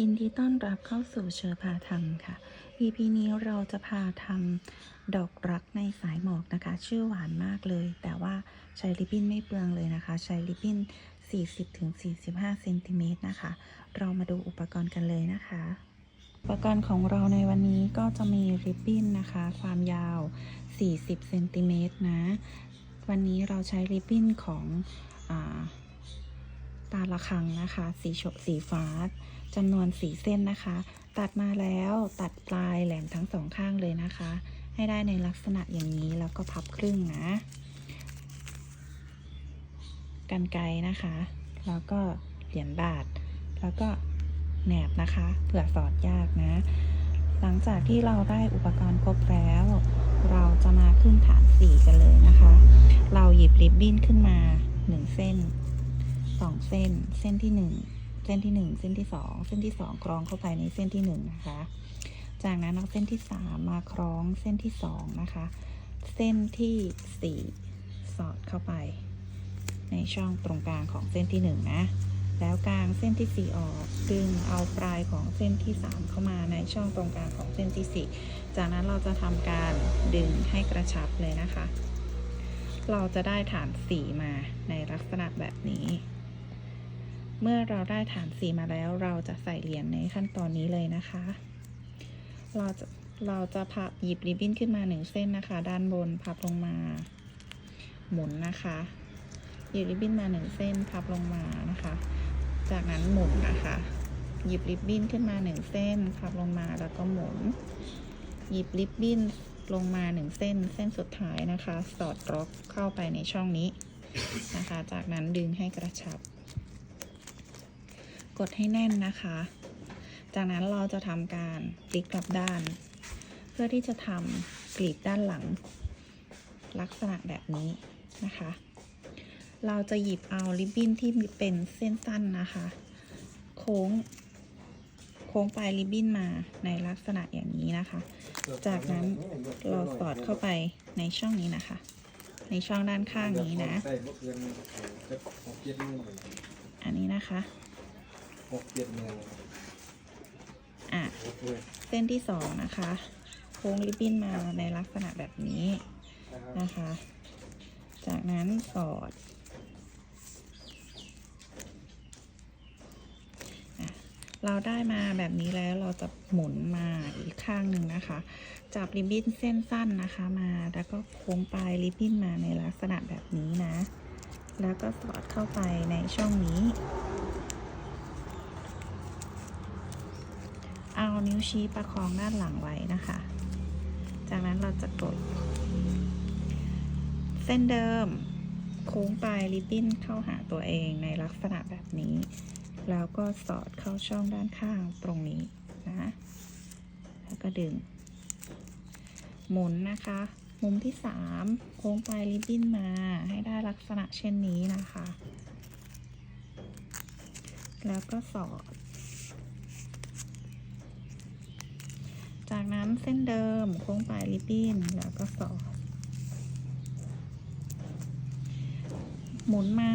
ยินดีต้อนรับเข้าสู่เชอพาทำค่ะ EP นี้เราจะพาทำดอกรักในสายหมอกนะคะ ชื่อหวานมากเลย แต่ว่าใช้ริบบิ้นไม่เปลืองเลยนะคะ ใช้ริบบิ้น 40-45 เซนติเมตรนะคะ เรามาดูอุปกรณ์กันเลยนะคะ อุปกรณ์ของเราในวันนี้ก็จะมีริบบิ้นนะคะ ความยาว 40 เซนติเมตรนะ วันนี้เราใช้ริบบิ้นของอา ตาละคังนะคะ สีฉสีฟ้าจำนวนสีเส้นนะคะ ตัดมาแล้วตัดปลายแหลมทั้งสองข้างเลยนะคะ ให้ได้ในลักษณะอย่างนี้แล้วก็พับครึ่งนะกันไกนะคะ แล้วก็เหรียญบาท แล้วก็แหนบนะคะเผื่อสอดยากนะ หลังจากที่เราได้อุปกรณ์ครบแล้ว เราจะมาขึ้นฐานสีกันเลยนะคะ เราหยิบริบบิ้นขึ้นมาหนึ่งเส้น สองเส้น เส้นที่หนึ่งเส้นที่หนึ่งเส้นที่สองเส้นที่สองคล้องเข้าไปในเส้นที่หนึ่งนะคะ จากนั้นเอาเส้นที่สามมาคล้องเส้นที่สองนะคะ เส้นที่สี่สอดเข้าไป ในช่องตรงกลางของเส้นที่หนึ่งนะ แล้วกลางเส้นที่สี่ออกดึงเอาปลายของเส้นที่สามเข้ามาในช่องตรงกลางของเส้นที่สี่จากนั้นเราจะทำการดึงให้กระชับเลยนะคะ เราจะได้ฐานสีมาในลักษณะแบบนี้ เมื่อเราได้ฐานสีมาแล้ว เราจะใส่เหรียญในขั้นตอนนี้เลยนะคะ เราจะเราจะพับหยิบริบบิ้นขึ้นมาหนึ่งเส้นนะคะ ด้านบนพับลงมา หมุนนะคะหยิบริบบิ้นมาหนึ่งเส้นพับลงมานะคะ จากนั้นหมุนนะคะ หยิบริบบิ้นขึ้นมาหนึ่งเส้นพับลงมาแล้วก็หมุน หยิบริบบิ้นลงมาหนึ่งเส้นเส้นสุดท้ายนะคะ สอดล็อกเข้าไปในช่องนี้นะคะ จากนั้นดึงให้กระชับ กดให้แน่นนะคะ จากนั้นเราจะทำการพลิกกลับด้าน เพื่อที่จะทำกลีบด้านหลัง ลักษณะแบบนี้นะคะ เราจะหยิบเอาริบบิ้นที่เป็นเส้นสั้นนะคะ โค้งโค้งปลายริบบิ้นมาในลักษณะอย่างนี้นะคะ จากนั้นเราสอดเข้าไปในช่องนี้นะคะ ในช่องด้านข้างนี้นะ อันนี้นะคะ หกเจ็ดโมงอะโอเคเส้นที่สองนะคะ โค้งริบบิ้นมาในลักษณะแบบนี้นะคะ จากนั้นสอดอะเราได้มาแบบนี้แล้วเราจะหมุนมาอีกข้างหนึ่งนะคะ จับริบบิ้นเส้นสั้นนะคะมาแล้วก็โค้งปลายริบบิ้นมาในลักษณะแบบนี้นะ แล้วก็สอดเข้าไปในช่องนี้ เอานิ้วชี้ประคองด้านหลังไว้นะคะ จากนั้นเราจะกด เส้นเดิมโค้งปลายริบบิ้นเข้าหาตัวเองในลักษณะแบบนี้ แล้วก็สอดเข้าช่องด้านข้างตรงนี้นะ แล้วก็ดึง หมุนนะคะ มุมที่สามโค้งปลายริบบิ้นมาให้ได้ลักษณะเช่นนี้นะคะ แล้วก็สอด จากนั้นเส้นเดิม โค้งปลายริบบิ้นแล้วก็สอดหมุนมา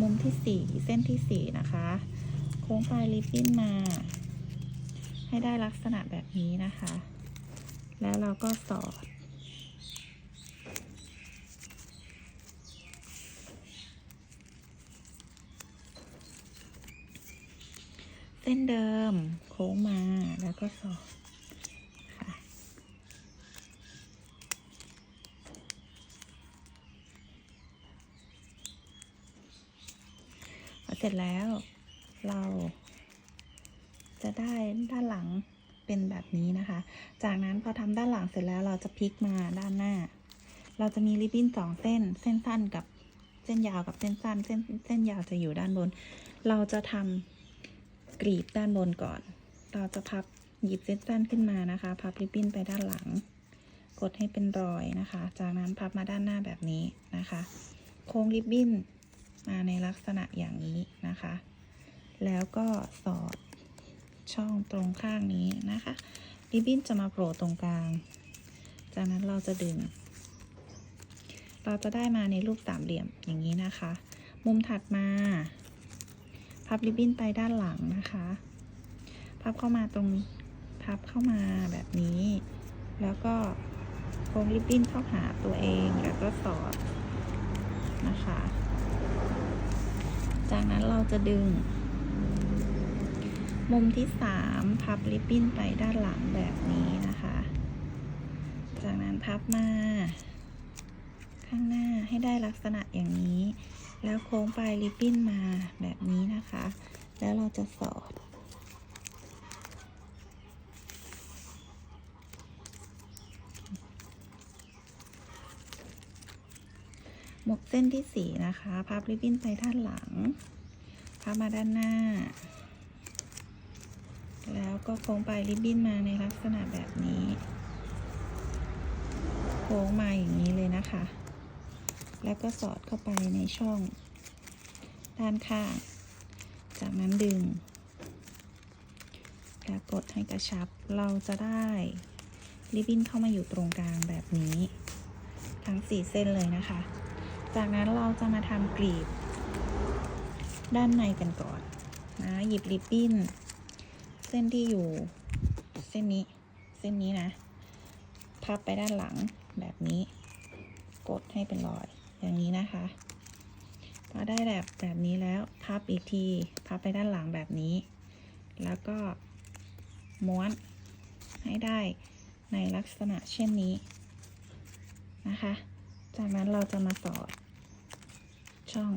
มุมที่สี่เส้นที่สี่นะคะ โค้งปลายริบบิ้นมา ให้ได้ลักษณะแบบนี้นะคะ แล้วเราก็สอด เส้นเดิม โค้งมาแล้วก็สอด ค่ะพอเส ร็จแล้ว เราจะได้ด้านหลังเป็นแบบนี้นะคะ จากนั้นพอทำด้านหลังเสร็จแล้วเราจะพลิกมาด้านหน้า เราจะมีริบบิ้นสองเส้น เส้นสั้นกับเส้นยาวกับเส้นสั้น เส้นเส้นยาวจะอยู่ด้านบน เราจะทำกรีบด้านบนก่อน เราจะพับหยิบเส้นสั้นขึ้นมานะคะ พับริบบิ้นไปด้านหลัง กดให้เป็นรอยนะคะ จากนั้นพับมาด้านหน้าแบบนี้นะคะ โค้งริบบิ้น มาในลักษณะอย่างนี้นะคะ แล้วก็สอดช่องตรงข้างนี้นะคะริบบิ้นจะมาโผล่ตรงกลาง จากนั้นเราจะดึง เราจะได้มาในรูปสามเหลี่ยมอย่างนี้นะคะ มุมถัดมา พับริบบิ้นไปด้านหลังนะคะพพับเข้ามาตรงพับเข้ามาแบบนี้ แล้วก็โค้งริบบิ้นเข้าหาตัวเองแล้วก็สอดนะคะ จากนั้นเราจะดึง มุมที่สามพับริบบิ้นไปด้านหลังแบบนี้นะคะ จากนั้นพับมาข้างหน้าให้ได้ลักษณะอย่างนี้ แล้วโค้งปลายริบบิ้นมาแบบนี้นะคะ แล้วเราจะสอด หมกเส้นที่สี่นะคะพับริบบิ้นไปด้านหลังพับมาด้านหน้า แล้วก็โค้งปลายริบบิ้นมาในลักษณะแบบนี้ โค้งมาอย่างนี้เลยนะคะ แล้วก็สอดเข้าไปในช่อง ด้านข้าง จากนั้นดึงแล้วกดให้กระชับเราจะได้ริบบิ้นเข้ามาอยู่ตรงกลางแบบนี้ ทั้งสี่เส้นเลยนะคะ จากนั้นเราจะมาทำกลีบ ด้านในกันก่อนนะหยิบริบบิ้น เส้นที่อยู่ เส้นนี้ เส้นนี้นะพับไปด้านหลังแบบนี้ กดให้เป็นรอยอย่างนี้นะคะพอได้แบบแบบนี้แล้วพับอีกที พับไปด้านหลังแบบนี้ แล้วก็ม้วนให้ได้ในลักษณะเช่นนี้นะคะ จากนั้นเราจะมาสอด ช่อง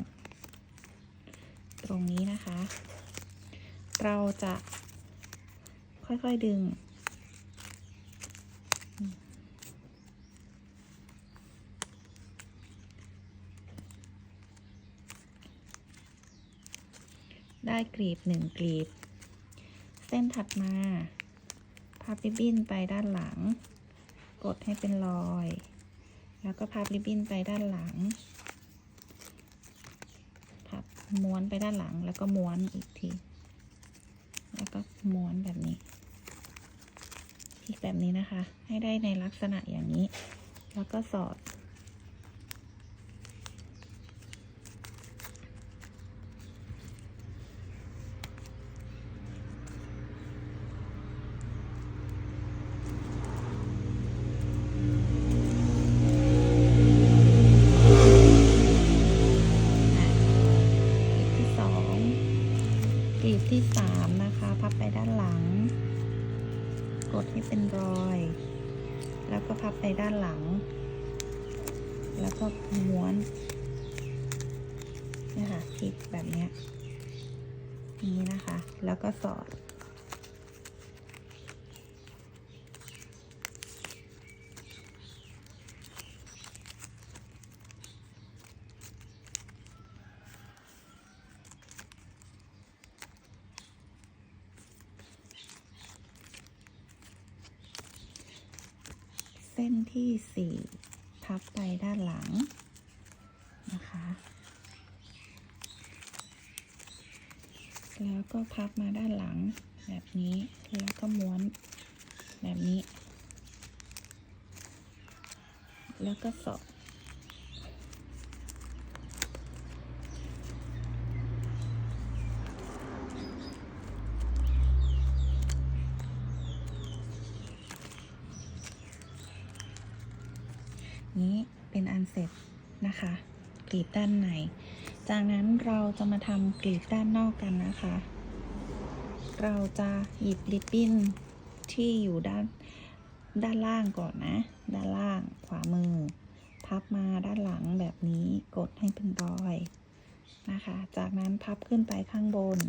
ตรงนี้นะคะ เราจะค่อยๆดึง ได้กลีบหนึ่งกลีบ เส้นถัดมาพับริบบิ้นไปด้านหลัง กดให้เป็นรอย แล้วก็พับริบบิ้นไปด้านหลัง ม้วนไปด้านหลังแล้วก็ม้วนอีกที แล้วก็ม้วนแบบนี้พลิกแบบนี้นะคะ ให้ได้ในลักษณะอย่างนี้ แล้วก็สอด เป็นรอย แล้วก็พับไปด้านหลัง แล้วก็ม้วนนี่ค่ะพลิกแบบนี้นี้นะคะ แล้วก็สอด ที่สี่พับไปด้านหลังนะคะ แล้วก็พับมาด้านหลังแบบนี้ แล้วก็ม้วนแบบนี้ แล้วก็สอด นี้ เป็นอันเสร็จนะคะกลีบด้านใน จากนั้นเราจะมาทำกลีบด้านนอกกันนะคะ เราจะหยิบริบบิ้นที่อยู่ด้านด้านล่างก่อนนะ ด้านล่างขวามือ พับมาด้านหลังแบบนี้กดให้เป็นรอยนะคะ จากนั้นพับขึ้นไปข้างบน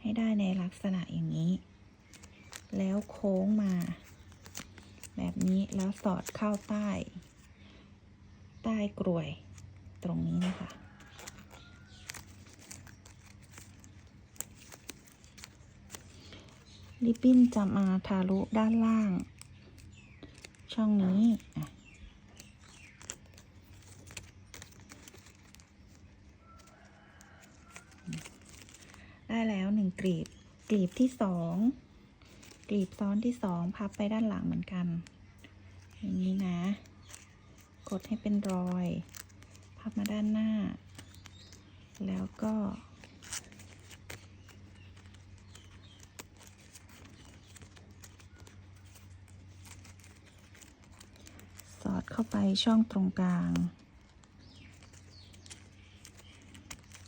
ให้ได้ในลักษณะอย่างนี้ แล้วโค้งมา แบบนี้แล้วสอดเข้าใต้ ต้กรวยตรงนี้นะคะ ริบบิ้นจะมาทะลุด้านล่าง ช่องนี้ได้แล้วหนึ่งกลีบ กลีบที่สองกลีบซ้อนที่สองพับไปด้านหลังเหมือนกัน อย่างนี้นะ กดให้เป็นรอย พับมาด้านหน้า แล้วก็ สอดเข้าไปช่องตรงกลาง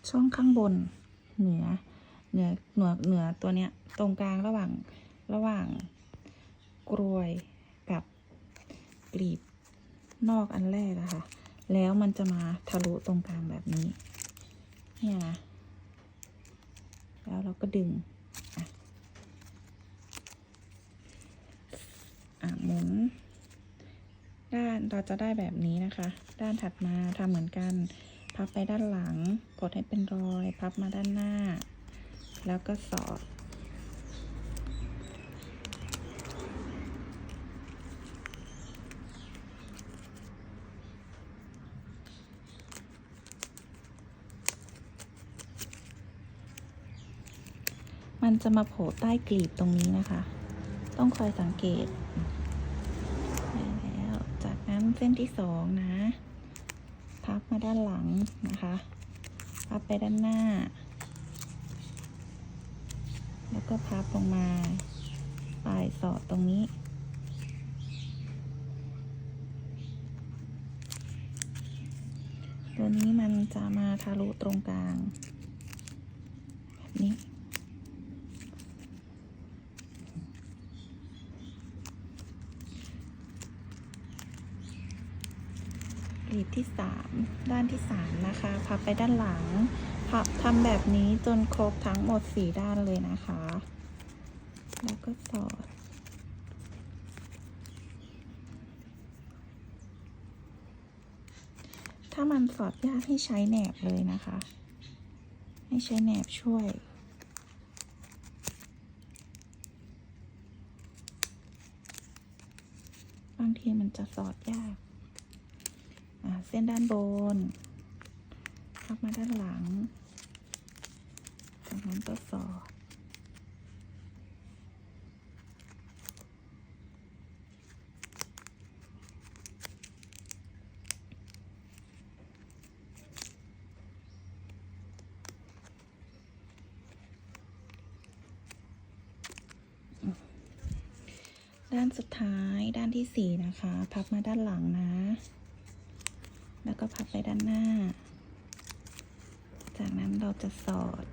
ช่องข้างบนเหนือเหนือเหนือเหนือตัวเนี้ยตรงกลางระหว่างระหว่างกรวยกับกลีบ นอกอันแรกอะค่ะ แล้วมันจะมาทะลุตรงกลางแบบนี้ เนี่ยนะ แล้วเราก็ดึงอะอะหมุน ด้านเราจะได้แบบนี้นะคะ ด้านถัดมาทำเหมือนกัน พับไปด้านหลัง กดให้เป็นรอย พับมาด้านหน้า แล้วก็สอด มันจะมาโผล่ใต้กลีบตรงนี้นะคะ ต้องคอยสังเกตแล้ว จากนั้นเส้นที่สองนะ พับมาด้านหลังนะคะ พับไปด้านหน้า แล้วก็พับลงมา ปลายสอดตรงนี้ตัวนี้มันจะมาทะลุตรงกลาง แบบนี้ กลีบที่สามด้านที่สามนะคะ พับไปด้านหลัง พับทำแบบนี้จนครบทั้งหมดสี่ด้านเลยนะคะ แล้วก็สอดถ้ามันสอดยากให้ใช้แหนบเลยนะคะ ให้ใช้แหนบช่วยบางทีมันจะสอดยาก เส้นด้านบน พับมาด้านหลัง จากนั้นก็สอดด้านสุดท้ายด้านที่สี่นะคะ พับมาด้านหลังนะ แล้วก็พับไปด้านหน้า จากนั้นเราจะสอด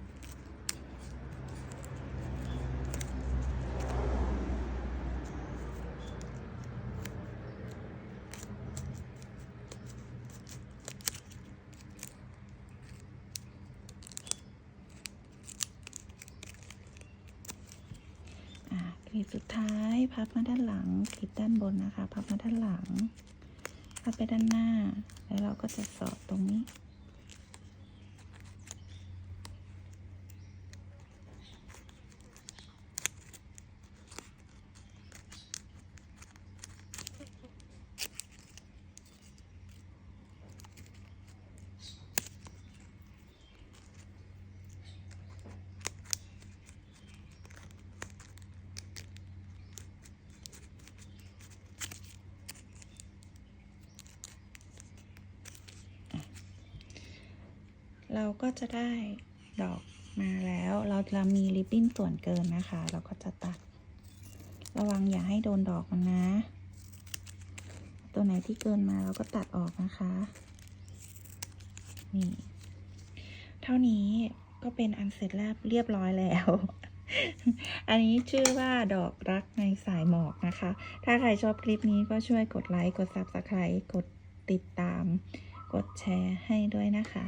อะกลีบสุดท้ายพับมาด้านหลังกลีบด้านบนนะคะ พับมาด้านหลังับไปด้านหน้า แล้วเราก็จะสอดตรงนี้ เราก็จะได้ดอกมาแล้ว เราจะมีริบบิ้นส่วนเกินนะคะ เราก็จะตัด ระวังอย่าให้โดนดอกมันนะ ตัวไหนที่เกินมาเราก็ตัดออกนะคะ นี่ เท่านี้ก็เป็นอันเสร็จแล้วเรียบร้อยแล้ว อันนี้ชื่อว่าดอกรักในสายหมอกนะคะ ถ้าใครชอบคลิปนี้ก็ช่วยกดไลค์ กด Subscribe กดติดตาม กดแชร์ให้ด้วยนะคะ